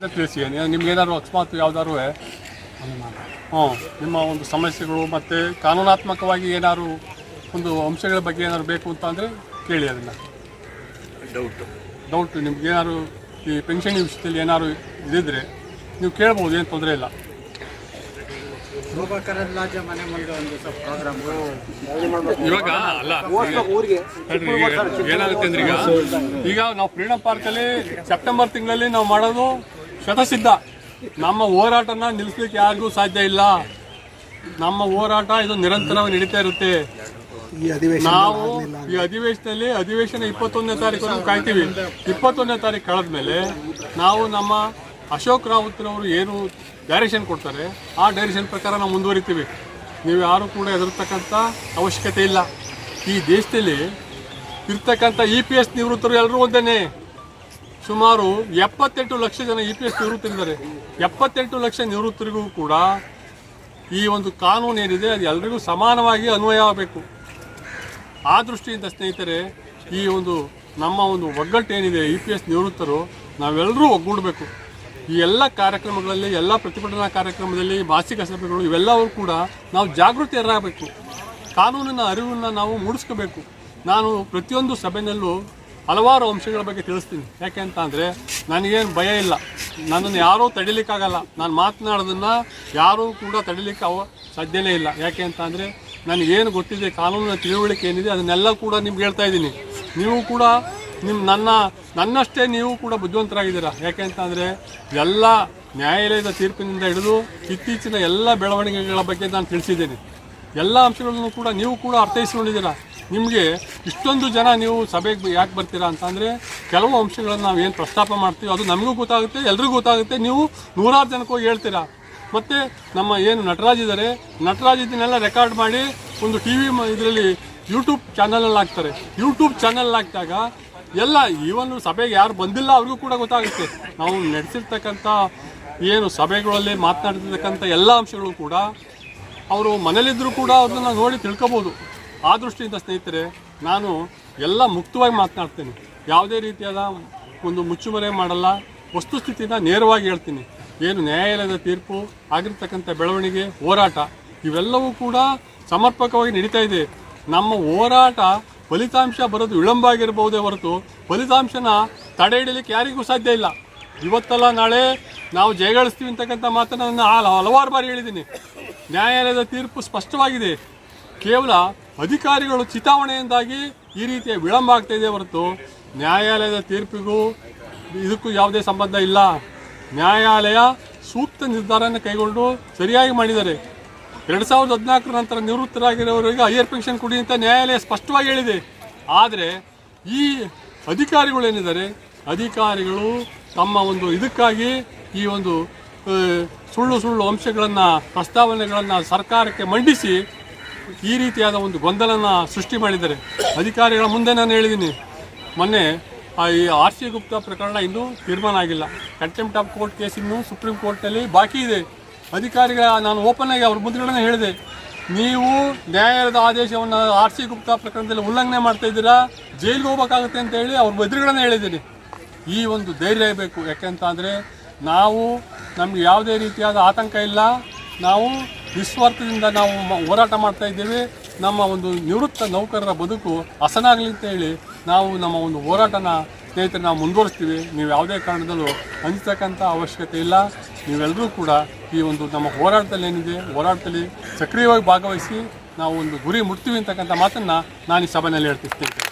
ತಿಳಿಸಿ ನಿಮ್ಗೆ ಏನಾದ್ರು ಅಕಸ್ಮಾತ್ ಯಾವ್ದಾದ್ರು ಹ್ಞೂ. ನಿಮ್ಮ ಒಂದು ಸಮಸ್ಯೆಗಳು ಮತ್ತು ಕಾನೂನಾತ್ಮಕವಾಗಿ ಏನಾದ್ರು ಒಂದು ಅಂಶಗಳ ಬಗ್ಗೆ ಏನಾದ್ರು ಬೇಕು ಅಂತ ಅಂದರೆ ಕೇಳಿ ಅದನ್ನು. ಡೌಟು ಡೌಟ್ ನಿಮ್ಗೆ ಏನಾದ್ರು ಈ ಪೆನ್ಷನ್ ವಿಷಯದಲ್ಲಿ ಏನಾದ್ರು ಇದಿದ್ರೆ ನೀವು ಕೇಳ್ಬೋದು ಏನು ತೊಂದರೆ ಇಲ್ಲ. ಶೋಭಾ ಕರಂದ್ಲಾಜೆ ಮನೆ ಮುಂದೆ ಒಂದು ಸ್ವಲ್ಪ ಪ್ರೋಗ್ರಾಮ್ ಇವಾಗ ಅಲ್ಲ ಏನಾಗುತ್ತೆ ಅಂದ್ರೆ ಈಗ ಈಗ ನಾವು ಫ್ರೀಡಮ್ ಪಾರ್ಕಲ್ಲಿ ಸೆಪ್ಟೆಂಬರ್ ತಿಂಗಳಲ್ಲಿ ನಾವು ಮಾಡೋದು ಶತಸಿದ್ಧ. ನಮ್ಮ ಹೋರಾಟನ ನಿಲ್ಲಿಸ್ಲಿಕ್ಕೆ ಯಾರಿಗೂ ಸಾಧ್ಯ ಇಲ್ಲ. ನಮ್ಮ ಹೋರಾಟ ಇದು ನಿರಂತರವಾಗಿ ನಡೀತಾ ಇರುತ್ತೆ. ನಾವು ಈ ಅಧಿವೇಶನದಲ್ಲಿ ಅಧಿವೇಶನ ಇಪ್ಪತ್ತೊಂದನೇ ತಾರೀಕು ಕಾಯ್ತೀವಿ ಇಪ್ಪತ್ತೊಂದನೇ ತಾರೀಕು ಕಳೆದ್ಮೇಲೆ ನಾವು ನಮ್ಮ ಅಶೋಕ್ ರಾವತ್ರವರು ಏನು ಡೈರೆಕ್ಷನ್ ಕೊಡ್ತಾರೆ ಆ ಡೈರೆಕ್ಷನ್ ಪ್ರಕಾರ ನಾವು ಮುಂದುವರಿತೀವಿ. ನೀವು ಯಾರು ಕೂಡ ಹೆದರ್ತಕ್ಕಂಥ ಅವಶ್ಯಕತೆ ಇಲ್ಲ. ಈ ದೇಶದಲ್ಲಿ ಇರ್ತಕ್ಕಂಥ ಇ ಪಿ ಎಸ್ ನಿವೃತ್ತರು ಎಲ್ಲರೂ ಒಂದೇನೆ. ಸುಮಾರು ಎಪ್ಪತ್ತೆಂಟು ಲಕ್ಷ ಜನ ಇ ಪಿ ಎಸ್ ನಿವೃತ್ತರಿದ್ದಾರೆ ಎಪ್ಪತ್ತೆಂಟು ಲಕ್ಷ ನಿವೃತ್ತರಿಗೂ ಕೂಡ ಈ ಒಂದು ಕಾನೂನು ಏನಿದೆ, ಅದು ಎಲ್ರಿಗೂ ಸಮಾನವಾಗಿ ಅನ್ವಯ ಆಗಬೇಕು. ಆ ದೃಷ್ಟಿಯಿಂದ ಸ್ನೇಹಿತರೆ, ಈ ಒಂದು ನಮ್ಮ ಒಂದು ಒಗ್ಗಟ್ಟು ಏನಿದೆ, ಇ ಪಿ ಎಸ್ ನಿವೃತ್ತರು ನಾವೆಲ್ಲರೂ ಒಗ್ಗೂಡಬೇಕು. ಈ ಎಲ್ಲ ಕಾರ್ಯಕ್ರಮಗಳಲ್ಲಿ, ಎಲ್ಲ ಪ್ರತಿಭಟನಾ ಕಾರ್ಯಕ್ರಮದಲ್ಲಿ, ಮಾಸಿಕ ಸಭೆಗಳು, ಇವೆಲ್ಲವೂ ಕೂಡ ನಾವು ಜಾಗೃತಿಯರಾಗಬೇಕು. ಕಾನೂನಿನ ಅರಿವನ್ನು ನಾವು ಮೂಡಿಸ್ಕೋಬೇಕು. ನಾನು ಪ್ರತಿಯೊಂದು ಸಭೆಯಲ್ಲೂ ಹಲವಾರು ಅಂಶಗಳ ಬಗ್ಗೆ ತಿಳಿಸ್ತೀನಿ. ಯಾಕೆ ಅಂತ ಅಂದರೆ ನನಗೇನು ಭಯ ಇಲ್ಲ. ನನ್ನನ್ನು ಯಾರೂ ತಡಿಲಿಕ್ಕಾಗಲ್ಲ. ನಾನು ಮಾತನಾಡೋದನ್ನು ಯಾರೂ ಕೂಡ ತಡಿಲಿಕ್ಕೆ ಅವ ಸಾಧ್ಯನೇ ಇಲ್ಲ. ಯಾಕೆ ಅಂತ ಅಂದರೆ ನನಗೇನು ಗೊತ್ತಿದೆ, ಕಾನೂನಿನ ತಿಳುವಳಿಕೆ ಏನಿದೆ ಅದನ್ನೆಲ್ಲ ಕೂಡ ನಿಮ್ಗೆ ಹೇಳ್ತಾ ಇದ್ದೀನಿ. ನೀವು ಕೂಡ ನಿಮ್ಮ ನನ್ನ, ನನ್ನಷ್ಟೇ ನೀವು ಕೂಡ ಬುದ್ಧಿವಂತರಾಗಿದ್ದೀರಾ? ಯಾಕೆ ಅಂತ ಅಂದರೆ ಎಲ್ಲ ನ್ಯಾಯಾಲಯದ ತೀರ್ಪಿನಿಂದ ಹಿಡಿದು ಇತ್ತೀಚಿನ ಎಲ್ಲ ಬೆಳವಣಿಗೆಗಳ ಬಗ್ಗೆ ನಾನು ತಿಳಿಸಿದ್ದೇನೆ. ಎಲ್ಲ ಅಂಶಗಳನ್ನು ಕೂಡ ನೀವು ಕೂಡ ಅರ್ಥೈಸ್ಕೊಂಡಿದ್ದೀರಾ? ನಿಮಗೆ ಇಷ್ಟೊಂದು ಜನ ನೀವು ಸಭೆಗೆ ಯಾಕೆ ಬರ್ತೀರಾ ಅಂತಂದರೆ ಕೆಲವು ಅಂಶಗಳನ್ನು ನಾವು ಏನು ಪ್ರಸ್ತಾಪ ಮಾಡ್ತೀವಿ, ಅದು ನಮಗೂ ಗೊತ್ತಾಗುತ್ತೆ, ಎಲ್ರಿಗೂ ಗೊತ್ತಾಗುತ್ತೆ, ನೀವು ನೂರಾರು ಜನಕ್ಕೆ ಹೋಗಿ ಹೇಳ್ತೀರಾ. ಮತ್ತು ನಮ್ಮ ಏನು ನಟರಾಜ್ ಇದ್ದಾರೆ ನಟರಾಜ್ ಇದನ್ನೆಲ್ಲ ರೆಕಾರ್ಡ್ ಮಾಡಿ ಒಂದು ಟಿ ವಿ ಇದರಲ್ಲಿ ಯೂಟ್ಯೂಬ್ ಚಾನಲಲ್ಲಿ ಹಾಕ್ತಾರೆ. ಯೂಟ್ಯೂಬ್ ಚಾನಲ್ ಹಾಕಿದಾಗ ಎಲ್ಲ ಈವನ್ ಸಭೆಗೆ ಯಾರು ಬಂದಿಲ್ಲ ಅವ್ರಿಗೂ ಕೂಡ ಗೊತ್ತಾಗುತ್ತೆ. ನಾವು ನಡೆಸಿರ್ತಕ್ಕಂಥ ಏನು ಸಭೆಗಳಲ್ಲಿ ಮಾತನಾಡ್ತಿರ್ತಕ್ಕಂಥ ಎಲ್ಲ ಅಂಶಗಳು ಕೂಡ, ಅವರು ಮನೇಲಿದ್ದರೂ ಕೂಡ ಅವ್ರನ್ನ ನೋಡಿ ತಿಳ್ಕೊಬೋದು. ಆ ದೃಷ್ಟಿಯಿಂದ ಸ್ನೇಹಿತರೆ, ನಾನು ಎಲ್ಲ ಮುಕ್ತವಾಗಿ ಮಾತನಾಡ್ತೀನಿ. ಯಾವುದೇ ರೀತಿಯಾದ ಒಂದು ಮುಚ್ಚುಮರೆ ಮಾಡಲ್ಲ ವಸ್ತುಸ್ಥಿತಿನ ನೇರವಾಗಿ ಹೇಳ್ತೀನಿ. ಏನು ನ್ಯಾಯಾಲಯದ ತೀರ್ಪು, ಆಗಿರ್ತಕ್ಕಂಥ ಬೆಳವಣಿಗೆ, ಹೋರಾಟ, ಇವೆಲ್ಲವೂ ಕೂಡ ಸಮರ್ಪಕವಾಗಿ ನಡೀತಾ ಇದೆ. ನಮ್ಮ ಹೋರಾಟ ಫಲಿತಾಂಶ ಬರೋದು ವಿಳಂಬ ಆಗಿರಬಹುದೇ ಹೊರತು, ಫಲಿತಾಂಶನ ತಡೆ ಹಿಡಿಯಲಿಕ್ಕೆ ಯಾರಿಗೂ ಸಾಧ್ಯ ಇಲ್ಲ. ಇವತ್ತಲ್ಲ ನಾಳೆ ನಾವು ಜಯಗಳಿಸ್ತೀವಿ ಅಂತಕ್ಕಂಥ ಮಾತನ್ನು ನಾನು ಹಲ- ಹಲವಾರು ಬಾರಿ ಹೇಳಿದ್ದೀನಿ. ನ್ಯಾಯಾಲಯದ ತೀರ್ಪು ಸ್ಪಷ್ಟವಾಗಿದೆ. ಕೇವಲ ಅಧಿಕಾರಿಗಳು ಚಿತಾವಣೆಯಿಂದಾಗಿ ಈ ರೀತಿಯ ವಿಳಂಬ ಆಗ್ತಾ ಇದೆ ಹೊರತು ನ್ಯಾಯಾಲಯದ ತೀರ್ಪಿಗೂ ಇದಕ್ಕೂ ಯಾವುದೇ ಸಂಬಂಧ ಇಲ್ಲ. ನ್ಯಾಯಾಲಯ ಸೂಕ್ತ ನಿರ್ಧಾರನ ಕೈಗೊಂಡು ಸರಿಯಾಗಿ ಮಾಡಿದ್ದಾರೆ ಎರಡು ಸಾವಿರದ ಹದಿನಾಲ್ಕರ ನಂತರ ನಿವೃತ್ತರಾಗಿರೋರಿಗೆ ಹೈಯರ್ ಪೆನ್ಷನ್ ಕೊಡಿ ಅಂತ ನ್ಯಾಯಾಲಯ ಸ್ಪಷ್ಟವಾಗಿ ಹೇಳಿದೆ. ಆದರೆ ಈ ಅಧಿಕಾರಿಗಳೇನಿದ್ದಾರೆ ಅಧಿಕಾರಿಗಳು ತಮ್ಮ ಒಂದು ಇದಕ್ಕಾಗಿ ಈ ಒಂದು ಸುಳ್ಳು ಸುಳ್ಳು ಅಂಶಗಳನ್ನು, ಪ್ರಸ್ತಾವನೆಗಳನ್ನು ಸರ್ಕಾರಕ್ಕೆ ಮಂಡಿಸಿ ಈ ರೀತಿಯಾದ ಒಂದು ಗೊಂದಲನ ಸೃಷ್ಟಿ ಮಾಡಿದ್ದಾರೆ. ಅಧಿಕಾರಿಗಳ ಮುಂದೆ ನಾನು ಹೇಳಿದ್ದೀನಿ ಮೊನ್ನೆ ಈ ಆರ್ ಸಿ ಗುಪ್ತಾ ಪ್ರಕರಣ ಇನ್ನೂ ತೀರ್ಮಾನ ಆಗಿಲ್ಲ. ಕಂಟೆಂಪ್ಟ್ ಆಫ್ ಕೋರ್ಟ್ ಕೇಸ್ ಇನ್ನೂ ಸುಪ್ರೀಂ ಕೋರ್ಟ್ನಲ್ಲಿ ಬಾಕಿ ಇದೆ. ಅಧಿಕಾರಿಗಳ ನಾನು ಓಪನ್ ಆಗಿ ಅವ್ರ ಮುಂದ್ಗಡೆ ಹೇಳಿದೆ. ನೀವು ನ್ಯಾಯಾಲಯದ ಆದೇಶವನ್ನು ಆರ್ ಸಿ ಗುಪ್ತಾ ಪ್ರಕರಣದಲ್ಲಿ ಉಲ್ಲಂಘನೆ ಮಾಡ್ತಾ ಇದ್ದೀರಾ? ಜೈಲಿಗೆ ಹೋಗ್ಬೇಕಾಗುತ್ತೆ ಅಂತ ಹೇಳಿ ಅವ್ರ ಎದುರುಗಡೆ ಹೇಳಿದ್ದೀನಿ. ಈ ಒಂದು ಧೈರ್ಯ ಬೇಕು. ಯಾಕೆಂತ ಅಂದರೆ ನಾವು ನಮಗೆ ಯಾವುದೇ ರೀತಿಯಾದ ಆತಂಕ ಇಲ್ಲ. ನಾವು ನಿಸ್ವಾರ್ಥದಿಂದ ನಾವು ಹೋರಾಟ ಮಾಡ್ತಾ ಇದ್ದೇವೆ. ನಮ್ಮ ಒಂದು ನಿವೃತ್ತ ನೌಕರರ ಬದುಕು ಹಸನಾಗಲಿ ಅಂತ ಹೇಳಿ ನಾವು ನಮ್ಮ ಒಂದು ಹೋರಾಟನ ಸ್ನೇಹಿತರೆ ನಾವು ಮುಂದುವರಿಸ್ತೀವಿ. ನೀವು ಯಾವುದೇ ಕಾರಣದಲ್ಲೂ ಹಂಚತಕ್ಕಂಥ ಅವಶ್ಯಕತೆ ಇಲ್ಲ. ನೀವೆಲ್ಲರೂ ಕೂಡ ಈ ಒಂದು ನಮ್ಮ ಹೋರಾಟದಲ್ಲಿ ಏನಿದೆ, ಹೋರಾಟದಲ್ಲಿ ಸಕ್ರಿಯವಾಗಿ ಭಾಗವಹಿಸಿ ನಾವು ಒಂದು ಗುರಿ ಮುಟ್ತೀವಿ ಅಂತಕ್ಕಂಥ ಮಾತನ್ನು ನಾನು ಈ ಸಭೆಯಲ್ಲಿ ಸ್ನೇಹಿತರೆ